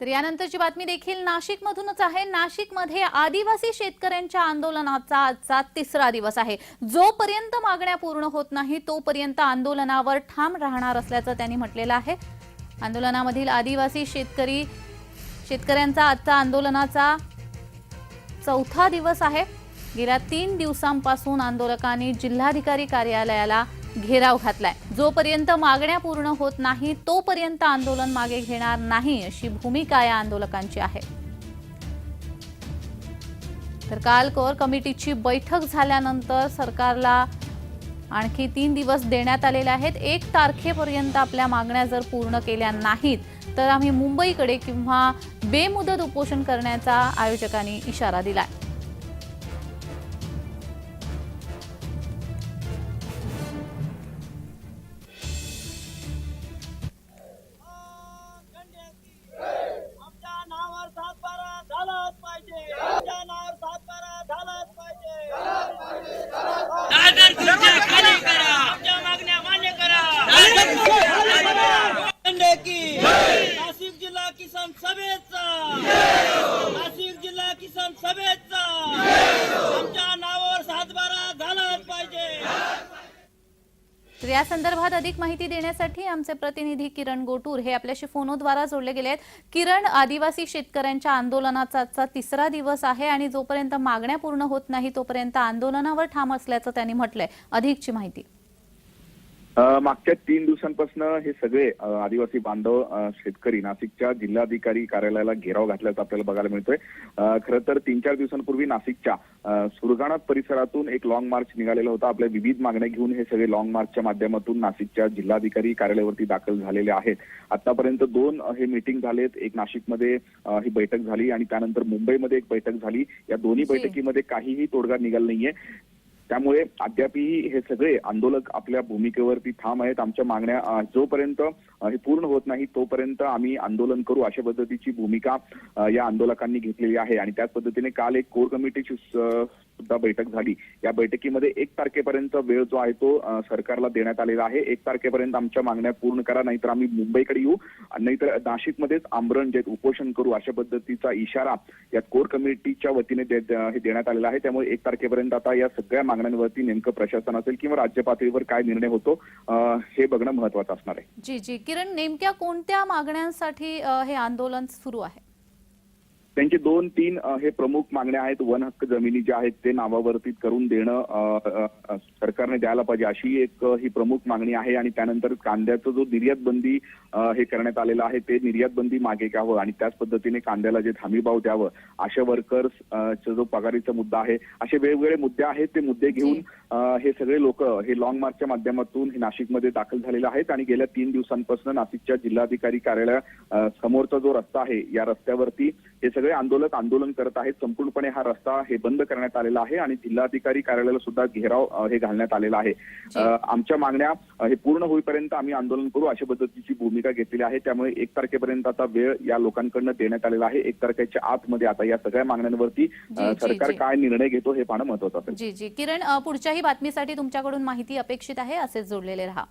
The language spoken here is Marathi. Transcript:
तर यानंतरची बातमी देखील नाशिकमधूनच आहे. नाशिकमध्ये आदिवासी शेतकऱ्यांच्या आंदोलनाचा आजचा तिसरा दिवस आहे. जोपर्यंत मागण्या पूर्ण होत नाही तोपर्यंत आंदोलनावर ठाम राहणार असल्याचं त्यांनी म्हटलेलं आहे. आंदोलनामधील आदिवासी शेतकरी शेतकऱ्यांचा आजचा आंदोलनाचा चौथा दिवस आहे. गेल्या तीन दिवसांपासून आंदोलकांनी जिल्हाधिकारी कार्यालयाला घेराव घातलाय. जोपर्यंत मागण्या पूर्ण होत नाही तोपर्यंत आंदोलन मागे घेणार नाही अशी भूमिका या आंदोलकांची आहे. तर काल कोर कमिटीची बैठक झाल्यानंतर सरकारला आणखी तीन दिवस देण्यात आलेले आहेत. एक तारखेपर्यंत आपल्या मागण्या जर पूर्ण केल्या नाहीत तर आम्ही मुंबईकडे किंवा बेमुदत उपोषण करण्याचा आयोजकांनी इशारा दिला आहे सभेचा. आमच्या नावावर सातबारा झालाच पाहिजे. तर या संदर्भात अधिक माहिती देण्यासाठी आमचे प्रतिनिधी किरण गोटूर हे आपल्याशी फोनोद्वारा जोडले गेले आहेत. किरण आदिवासी शेतकऱ्यांच्या आंदोलनाचा तिसरा दिवस आहे आणि जोपर्यंत मागण्या पूर्ण होत नाही तोपर्यंत आंदोलनावर ठाम असल्याचं त्यांनी म्हटलंय. अधिकची माहिती. मागच्या तीन दिवसांपासून हे सगळे आदिवासी बांधव शेतकरी नाशिकच्या जिल्हाधिकारी कार्यालयाला घेराव घातल्याचं आपल्याला बघायला मिळतोय. खरं तर तीन चार दिवसांपूर्वी नाशिकच्या सुरगाणा परिसरातून एक लॉंग मार्च निघालेला होता. आपल्या विविध मागण्या घेऊन हे सगळे लॉंग मार्चच्या माध्यमातून नाशिकच्या जिल्हाधिकारी कार्यालयावरती दाखल झालेले आहेत. आतापर्यंत दोन हे मीटिंग झालेत. एक नाशिकमध्ये ही बैठक झाली आणि त्यानंतर मुंबईमध्ये एक बैठक झाली. या दोन्ही. बैठकीमध्ये काहीही तोडगा निघाला नाहीये. त्यामुळे अद्यापही हे सगळे आंदोलक आपल्या भूमिकेवरती ठाम आहेत. आमच्या मागण्या जोपर्यंत हे पूर्ण होत नाही तोपर्यंत आम्ही आंदोलन करू अशा पद्धतीची भूमिका या आंदोलकांनी घेतलेली आहे. आणि त्याच पद्धतीने काल एक कोर कमिटीची सुद्धा बैठक झाली. या बैठकीमध्ये एक तारखेपर्यंत वेळ जो आहे तो सरकारला देण्यात आलेला आहे. एक तारखेपर्यंत आमच्या मागण्या पूर्ण करा नाहीतर आम्ही मुंबईकडे येऊ. आणि नाहीतर नाशिकमध्येच आमरण जे उपोषण करू अशा पद्धतीचा इशारा या कोर कमिटीच्या वतीने हे देण्यात आलेला आहे. त्यामुळे एक तारखेपर्यंत आता या सगळ्या मागण्यांवरती नेमकं प्रशासन असेल किंवा राज्य पातळीवर काय निर्णय होतो हे बघणं महत्वाचं असणार आहे. जी जी. किरण नेमक्या कोणत्या मागण्यांसाठी हे आंदोलन सुरू आहे? त्यांचे दोन तीन हे प्रमुख मागण्या आहेत. वन हक्क जमिनी ज्या आहेत ते नावावरती करून देणं सरकारने द्यायला पाहिजे अशी एक ही प्रमुख मागणी आहे. आणि त्यानंतर कांद्याचं जो निर्यात बंदी हे करण्यात आलेलं आहे ते निर्यात बंदी मागे घ्यावं आणि त्याच पद्धतीने कांद्याला जे हमी भाव द्यावं आशा वर्कर्स चा जो पगारीचा मुद्दा आहे असे वेगवेगळे मुद्दे आहेत. ते मुद्दे घेऊन हे सगळे लोक हे लॉंग मार्चच्या माध्यमातून हे नाशिकमध्ये दाखल झालेले आहेत. आणि गेल्या तीन दिवसांपासून नाशिकच्या जिल्हाधिकारी कार्यालया समोरचा जो रस्ता आहे या रस्त्यावरती हे सगळे आंदोलक आंदोलन करत आहेत. संपूर्णपणे हा रस्ता हे बंद करण्यात आलेला आहे आणि जिल्हाधिकारी कार्यालयाला सुद्धा घेराव हे घालण्यात आलेला आहे. आमच्या मागण्या हे पूर्ण होईपर्यंत आम्ही आंदोलन करू. अशा पद्धतीची भूमिका घेतलेली आहे. त्यामुळे एक तारखेपर्यंत आता वेळ या लोकांकडनं देण्यात आलेला आहे. एक तारखेच्या आतमध्ये आता या सगळ्या मागण्यांवरती सरकार. काय निर्णय घेतो हे पाहणं महत्वाचं असेल. जी जी. किरण पुढच्याही बातमीसाठी तुमच्याकडून माहिती अपेक्षित आहे. असेच जोडलेले रहा.